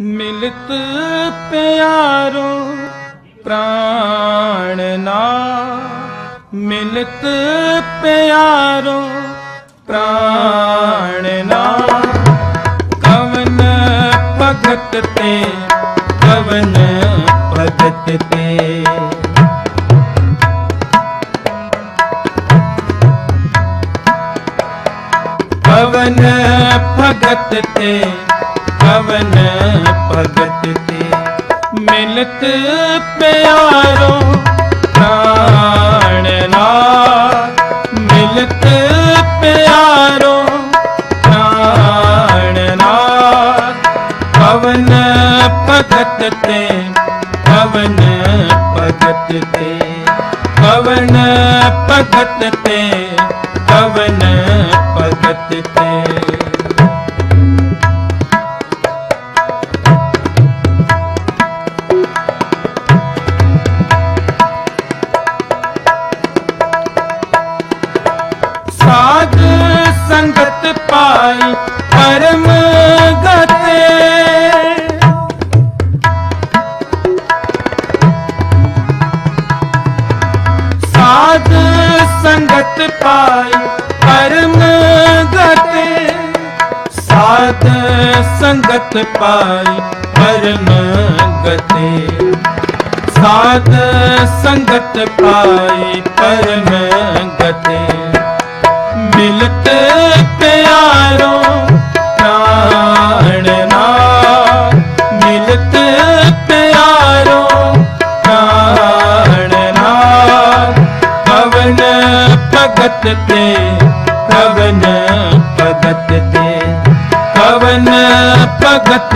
ਮਿਲਤ ਪਿਆਰੋ ਪ੍ਰਾਣ ਨਾ। ਮਿਲਤ ਪਿਆਰੋ ਪ੍ਰਾਣ ਨਾ। ਕਵਨ ਭਗਤ ਤੇ, ਕਵਨ ਭਗਤ ਤੇ। ਕਵਨ ਭਗਤ ਤੇ ਭਗਤ ਤੇ ਮਿਲਤ ਪਿਆਰੋ, ਪ੍ਰਾਣ ਨਾਲ ਮਿਲਤ ਪਿਆਰੋ, ਪ੍ਰਾਣ ਨਾਲ ਕਵਨ ਭਗਤ ਤੇ ਕਵਨ ਭਗਤ ਤੇ ਕਵਨ ਭਗਤ ਤੇ ਸੰਗਤ ਪਾਈ ਪਰਮ ਗਤੇ ਸਾਧ ਸੰਗਤ ਪਾਈ ਪਰਮ ਗਤੇ। ਸਾਧ ਸੰਗਤ ਪਾਈ ਪਰਮ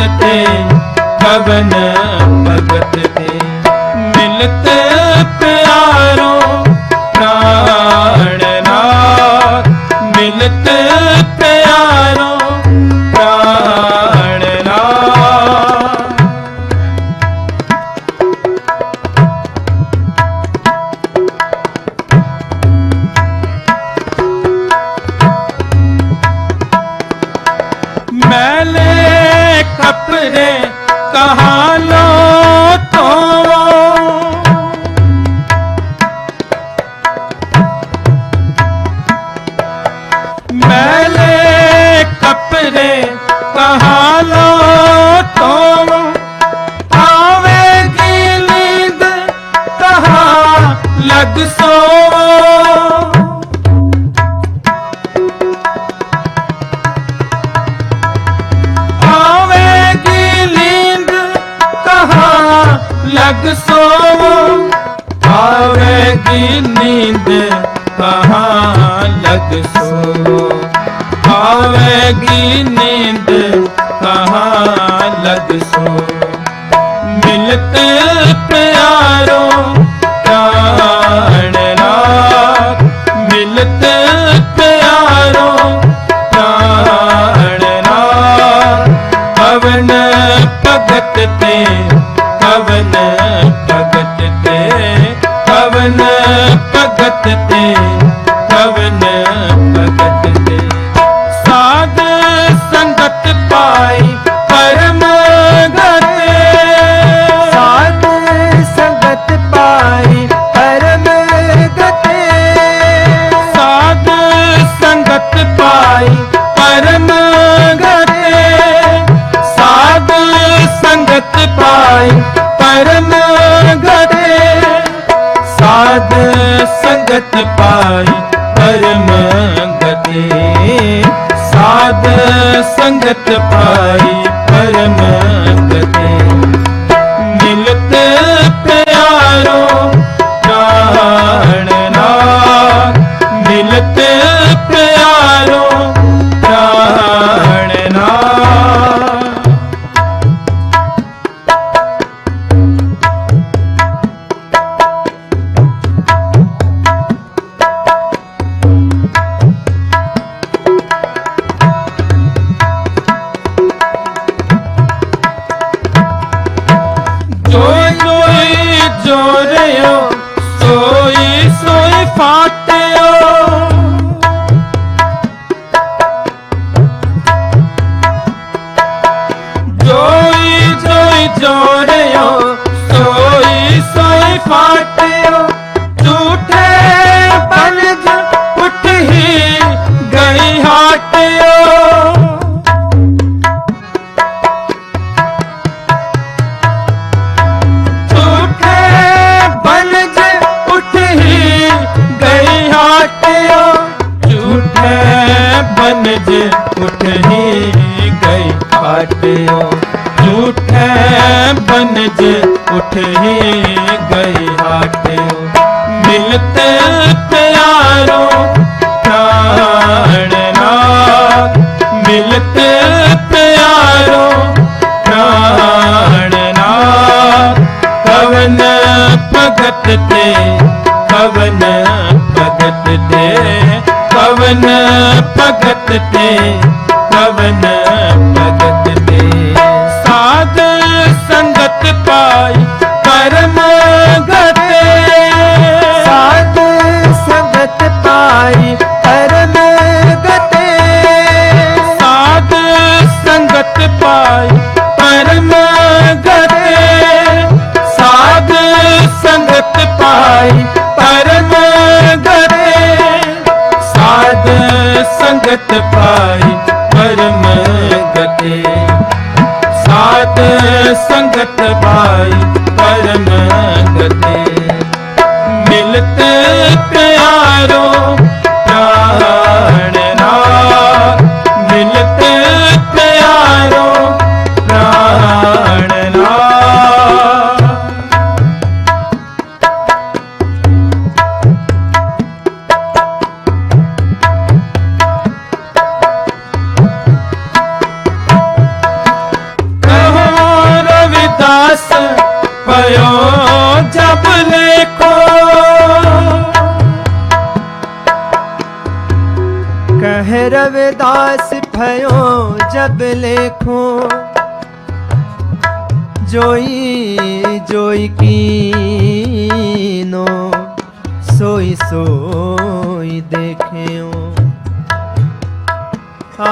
ਭਗਤ ਤੇ ਕਵਨ ਭਗਤ ਤੇ। ਮਿਲਤ ਕਹਾਂ ਲਗ ਸੋਵੋ। ਆਵੇਗੀ ਨੀਂਦ ਕਹਾ, ਲਗ ਸੋਵੋ। ਆਵੇਗੀ ਨੀਂਦ ਕਹਾ, ਲਗ ਸੋਵੋ। ਮਿਲਤ ਪਿਆਰੋ ਤੇ ਕਵਨ ਭਗਤ ਤੇ ਸਾਧ ਸੰਗਤ ਪਾਈ ਪਰਮ ਗਤੇ ਸਾਧ ਸੰਗਤ ਪਾਈ ਪਰਮ ਗਤੇ ਸਾਧ ਸੰਗਤ ਪਾਈ ਪਰਮ ਗਤੇ ਸਾਧ ਸੰਗਤ ਪਾਈ ਸੰਗਤ ਪਾਈ ਪਰਮ ਗਤੇ ਸਾਧ ਸੰਗਤ ਪਾਈ ਉੱਠ ਹੀ ਗਈ ਹਾਟਿਓ ਮਿਲਤ ਪਿਆਰੋ ਪ੍ਰਾਣ ਨਾਥ ਮਿਲਤ ਪਿਆਰੋ ਪ੍ਰਾਣ ਨਾਥ ਕਵਨ ਭਗਤ ਤੇ, ਕਵਨ ਭਗਤ ਤੇ। ਕਵਨ ਭਗਤ ਤੇ ਸੰਗਤ ਪਾਈ ਪਰਮ ਗਤੇ। ਸਾਧ ਸੰਗਤ ਪਾਈ ਸੰਗਤ जब लेखो जोई जोई कीनो सोई सोई देख्यो आ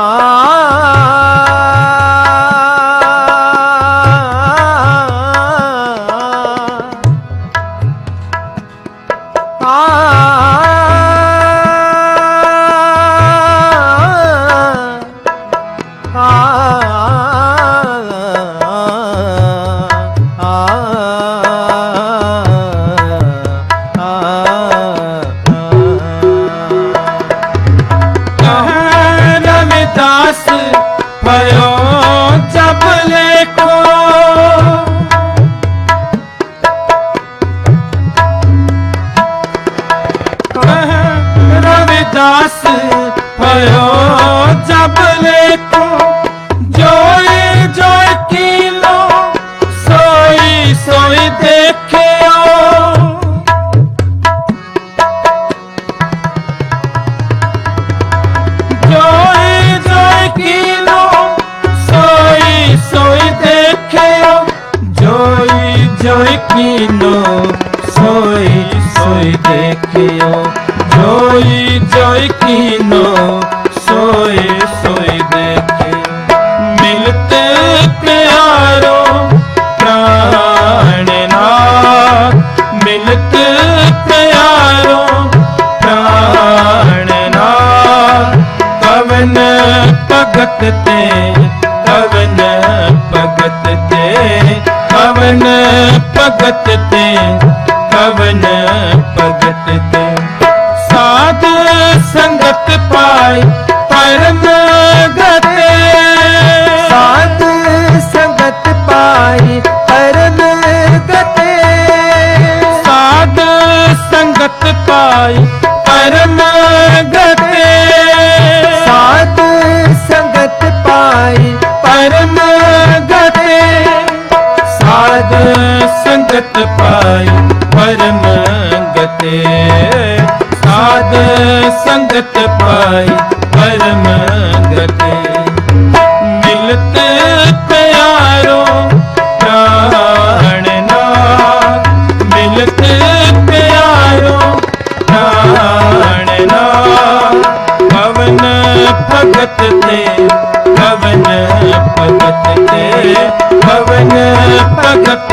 ਜੋਈ ਜੋਈ ਕੀਨੋ ਸੋਈ ਸੋਈ ਦੇਖਿਓ ਜੋਈ ਜੋਈ ਕੀਨੋ ਸੋਈ ਸੋਈ ਦੇਖਿਓ ਮਿਲਤ ਪਿਆਰੋ ਪ੍ਰਾਣ ਨਾਥ ਮਿਲਤ ਪਿਆਰੋ ਪ੍ਰਾਣ ਨਾਥ ਕਵਨ ਭਗਤ ਤੇ ਕਵਨ ਭਗਤ ਤੇ ਕਵਨ ਭਗਤ ਤੇ। ਅੰਮ੍ਰਿਤ ਪਾਈ ਪਰਮ ਗਤੇ ਸਾਧ ਸੰਗਤ ਪਾਈ ਪਰਮ ਗਤੇ ਮਿਲਤ ਪਿਆਰੋ, ਪ੍ਰਾਣ ਨਾਲ ਮਿਲਤ ਪਿਆਰੋ, ਪ੍ਰਾਣ ਨਾਲ ਭਵਨ ਭਗਤ ਤੇ ਭਵਨ ਭਗਤ ਤੇ ਭਵਨ ਭਗਤ